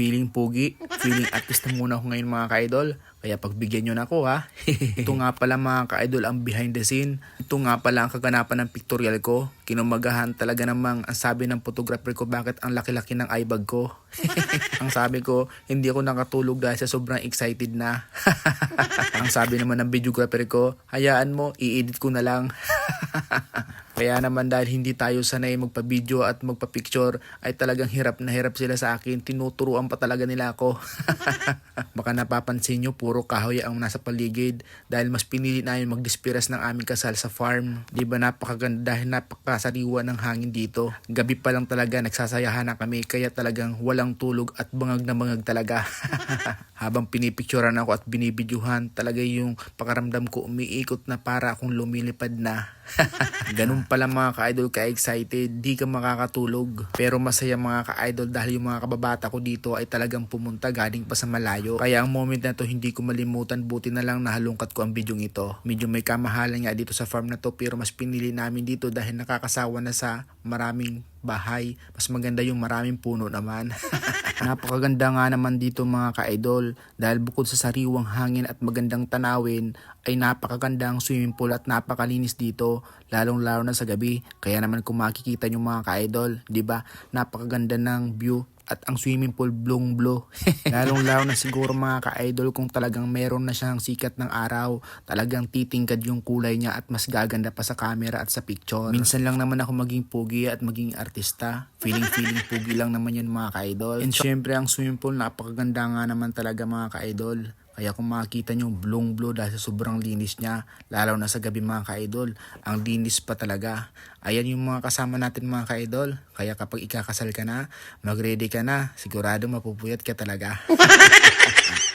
feeling pogi, feeling artista muna ako ngayon mga ka-idol. Kaya pagbigyan nyo na ako ha. Ito nga pala mga ka-idol ang behind the scene. Ito nga pala ang kaganapan ng pictorial ko. Kinumagahan talaga namang ang sabi ng photographer ko bakit ang laki-laki ng eyebag ko. ang sabi ko, hindi ako nakatulog dahil sa sobrang excited na. ang sabi naman ng videographer ko, hayaan mo, i-edit ko na lang. Kaya naman dahil hindi tayo sanay magpa-video at magpa-picture ay talagang hirap na hirap sila sa akin. Tinuturuan pa talaga nila ako. Baka napapansin nyo, puro kahoy ang nasa paligid dahil mas pinili namin mag-dispiras ng aming kasal sa farm. Di ba napakaganda dahil napakasariwa ng hangin dito. Gabi pa lang talaga nagsasayahan na kami kaya talagang walang tulog at bangag na bangag talaga. Habang pinipicturean ako at binibidyuhan, talaga yung pakaramdam ko umiikot na para akong lumilipad na. Ganun pala mga ka-idol ka-excited, di ka makakatulog. Pero masaya mga ka-idol dahil yung mga kababata ko dito ay talagang pumunta galing pa sa malayo. Kaya ang moment na to hindi ko malimutan, buti na lang nahalungkat ko ang bidyong ito. Medyo may kamahalan nga dito sa farm na to pero mas pinili namin dito dahil nakakasawa na sa maraming bahay. Mas maganda yung maraming puno naman. Napakaganda nga naman dito mga ka-idol dahil bukod sa sariwang hangin at magandang tanawin ay napakaganda ang swimming pool at napakalinis dito lalong lalo na sa gabi. Kaya naman kung makikita nyo mga ka-idol, di ba napakaganda ng view at ang swimming pool blong blue. lalong lalo na siguro mga ka-idol kung talagang meron na siyang sikat ng araw, talagang titingkad yung kulay niya at mas gaganda pa sa camera at sa picture. Minsan lang naman ako maging pogi at maging artista. Feeling feeling pogi lang naman yun mga ka-idol. And syempre ang swimming pool napakaganda nga naman talaga mga ka-idol. Kaya kung makikita nyo, blong blue dahil sa sobrang linis niya, lalo na sa gabi mga ka-idol, ang linis pa talaga. Ayan yung mga kasama natin mga ka-idol. Kaya kapag ikakasal ka na, mag-ready ka na, sigurado mapupuyat ka talaga.